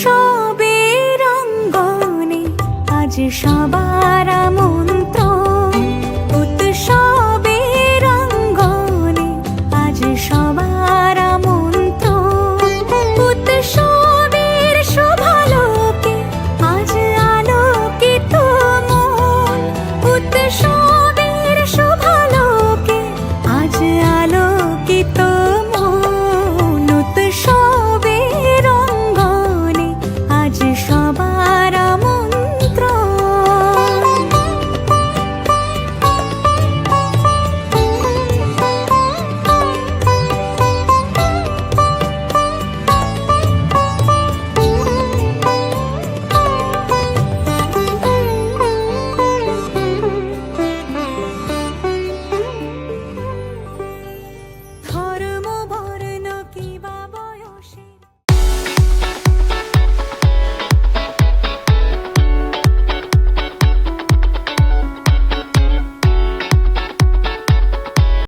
রবে রঙ্গনে আজ সবার